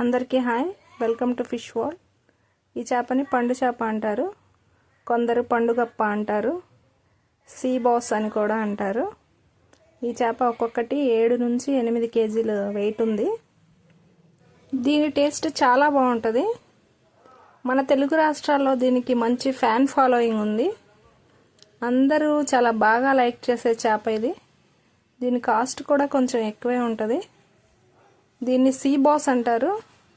అందరికీ hi. Welcome to fish wall. ఈ చేపని పండు చేప అంటారు. కొందరు పండుగప్ప అంటారు. సీ బాస్ అని కూడా అంటారు. ఈ చేప ఒక్కొక్కటి ఏడు నుంచి ఎనిమిది కేజీలు వెయిట్ ఉంది. దీని టేస్ట్ చాలా బాగుంటుంది. మన తెలుగు రాష్ట్రాల్లో దీనికి మంచి ఫ్యాన్ ఫాలోయింగ్ ఉంది. అందరూ చాలా బాగా లైక్ చేసే చేప ఇది. దీని కాస్ట్ కూడా కొంచెం ఎక్కువే ఉంటుంది. దీన్ని సీబాస్ అంటారు.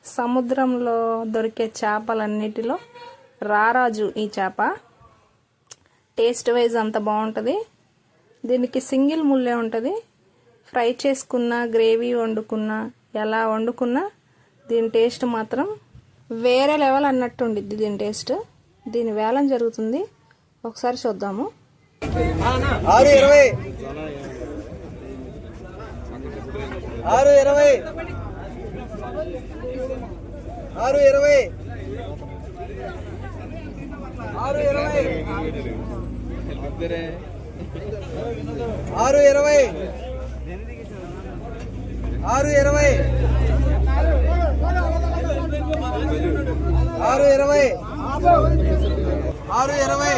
సముద్రంలో దొరికే చేపలన్నిటిలో రారాజు ఈ చేప. టేస్ట్ వైజ్ అంత బాగుంటుంది. దీనికి సింగిల్ ముల్లే ఉంటుంది. ఫ్రై చేసుకున్న గ్రేవీ వండుకున్న ఎలా వండుకున్నా దీని టేస్ట్ మాత్రం వేరే లెవెల్ అన్నట్టు ఉండిద్ది దీని టేస్ట్. దీని వేలం జరుగుతుంది. ఒకసారి చూద్దాము. ఆరు ఇరవై. ఆరు ఇరవై. ఆరు ఇరవై. ఆరు ఇరవై. ఆరు ఇరవై. ఆరు ఇరవై. ఆరు ఇరవై. ఆరు ఇరవై.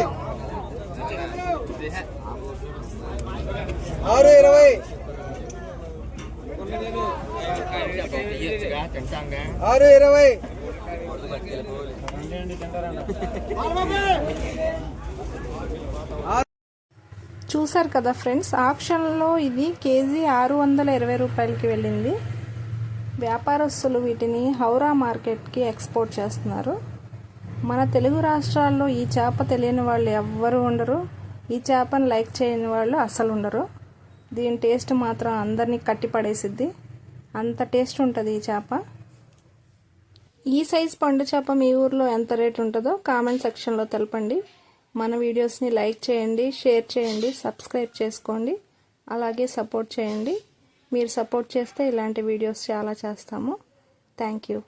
ఆరు ఇరవై ఆరు ఇరవై. చూసారు కదా ఫ్రెండ్స్ ఆప్షన్లో ఇది కేజీ ఆరు వందల ఇరవై రూపాయలకి వెళ్ళింది. వ్యాపారస్తులు వీటిని హౌరా మార్కెట్కి ఎక్స్పోర్ట్ చేస్తున్నారు. మన తెలుగు రాష్ట్రాల్లో ఈ చేప తెలియని వాళ్ళు ఎవ్వరు ఉండరు. ఈ చేపను లైక్ చేయని వాళ్ళు అసలు ఉండరు. దీని టేస్ట్ మాత్రం అందరినీ కట్టిపడేసిద్ది అంత టేస్ట్ ఉంటుంది ఈ చేప. ఈ సైజ్ పండు చేప మీ ఊర్లో ఎంత రేట్ ఉంటుందో కామెంట్ సెక్షన్లో తెలపండి. మన వీడియోస్ని లైక్ చేయండి షేర్ చేయండి సబ్స్క్రైబ్ చేసుకోండి అలాగే సపోర్ట్ చేయండి. మీరు సపోర్ట్ చేస్తే ఇలాంటి వీడియోస్ చాలా చేస్తాము. Thank you.